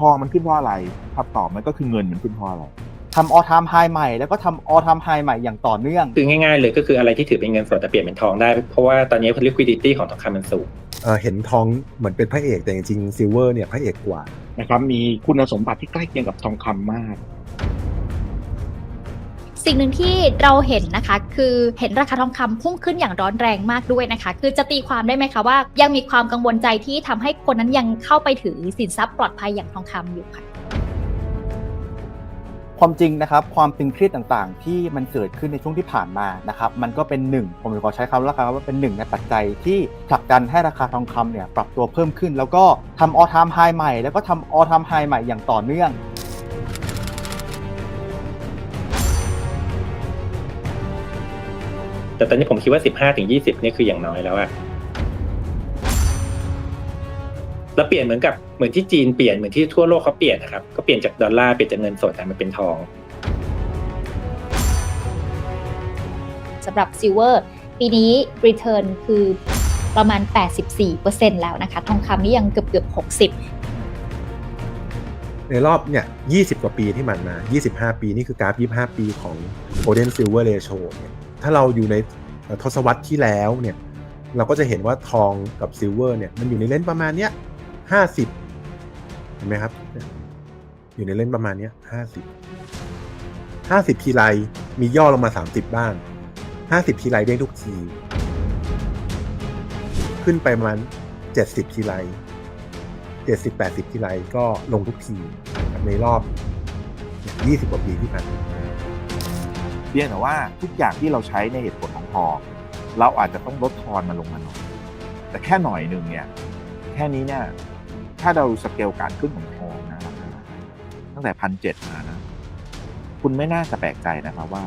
ทองมันขึ้นเพราะอะไรคำตอบมันก็คือเงินมันขึ้นเพราะอะไรทำออทามไฮใหม่แล้วก็ทำออทามไฮใหม่อย่างต่อเนื่อง คือง่ายๆเลยก็คืออะไรที่ถือเป็นเงินสดแต่เปลี่ยนเป็นทองได้ เพราะว่าตอนนี้ liquidity ของทองคำมันสูงเอ่อเห็นทองเหมือนเป็นพระเอกแต่จริงๆซิลเวอร์เนี่ยพระเอกกว่านะครับมีคุณสมบัติที่ใกล้เคียงกับทองคำมาก สิ่งหนึ่งที่เราเห็นนะคะ คือเห็นราคาทองคำพุ่งขึ้นอย่างร้อนแรงมากด้วยนะคะ คือจะตีความได้ไหมคะว่า ยังมีความกังวลใจที่ทำให้คนนั้นยังเข้าไปถือสินทรัพย์ปลอดภัยอย่างทองคำอยู่ค่ะความจริงนะครับความตึงเครียดต่างๆ ที่มันเกิดขึ้นในช่วงที่ผ่านมานะครับมันก็เป็นหนึ่งผมขอใช้คำว่าว่าเป็นหนึ่งในปัจจัยที่ผลักดันให้ราคาทองคำเนี่ยปรับตัวเพิ่มขึ้น แล้วก็ทำออทามไฮใหม่ แล้วก็ทำออทามไฮใหม่อย่างต่อเนื่อง แต่ตอนนี้ผมคิดว่า15ถึง20เนี่ยคืออย่างน้อยแล้วอะแล้วเปลี่ยนเหมือนกับเหมือนที่จีนเปลี่ยนเหมือนที่ทั่วโลกเขาเปลี่ยนนะครับก็เปลี่ยนจากดอลลาร์เปลี่ยนจากเงินสดมาเป็นทองสำหรับซิลเวอร์ปีนี้ Return คือประมาณ 84%แล้วนะคะ ทองคำนี่ยังเกือบเกือบ60 ในรอบเนี่ย 20 กว่าปีที่ผ่านมา 25 ปี นี่คือกราฟ 25 ปีของ Golden Silver Ratio เนี่ย ถ้าเราอยู่ในทศวรรษที่แล้วเนี่ยเราก็จะเห็นว่าทองกับซิลเวอร์เนี่ยมันอยู่ในเลนประมาณเนี้ย50เห็นไหมครับ อยู่ในเลนประมาณเนี้ย50 50ทีไรมีย่อลงมา30บ้าง50ทีไรเด้งทุกที ขึ้นไปประมาณ70ทีไร70 80ทีไรก็ลงทุกทีครับในรอบกว่าปีที่ผ่านมา เพียงแต่ว่าทุกอย่างที่เราใช้ในเหตุผลของทองเราอาจจะต้องลดทอนมาลงมาหน่อยแต่แค่หน่อยหนึ่งเนี่ยแค่นี้เนี่ยถ้าเราสเกลการขึ้นของทองนะตั้งแต่พันเจ็ดมานะคุณไม่น่าจะแปลกใจนะครับว่า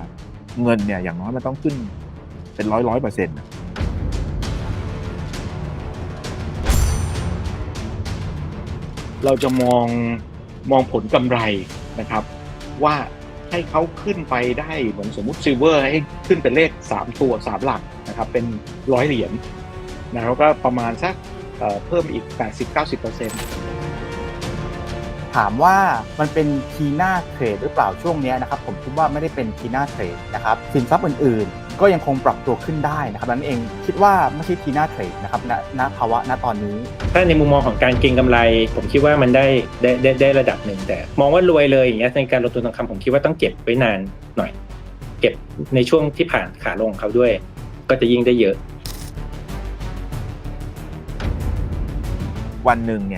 เงินเนี่ยอย่างน้อยมันต้องขึ้นเป็นร้อยร้อยเปอร์เซ็นต์เราจะมองมองผลกำไรนะครับว่า ให้เขาขึ้นไปได้เหมือนสมมุติซิลเวอร์ให้ขึ้นเป็นเลข 3 ตัว 3 หลักนะครับเป็นร้อยเหรียญนะครับก็ประมาณสักเอ่อเพิ่มอีก 80-90%ถามว่ามันเป็นทีน่าเทรดหรือเปล่าช่วงนี้นะครับผมคิดว่าไม่ได้เป็นทีน่าเทรดนะครับสินทรัพย์อื่นๆ ก็ยังคงปรับตัวขึ้นได้นะครับนั่นเองคิดว่าไม่ใช่ทีน่าเทรดนะครับณณภาวะณตอนนี้ ถ้าในมุมมองของการเก็งกำไร ผมคิดว่ามันได้ได้ได้ได้ระดับหนึ่งแต่ มองว่ารวยเลยอย่างเงี้ยในการลงทุนทองคำผมคิดว่าต้องเก็บไว้นานหน่อย เก็บในช่วงที่ผ่านขาลงเขาด้วย ก็จะยิ่งได้เยอะ วันหนึ่งเนี่ย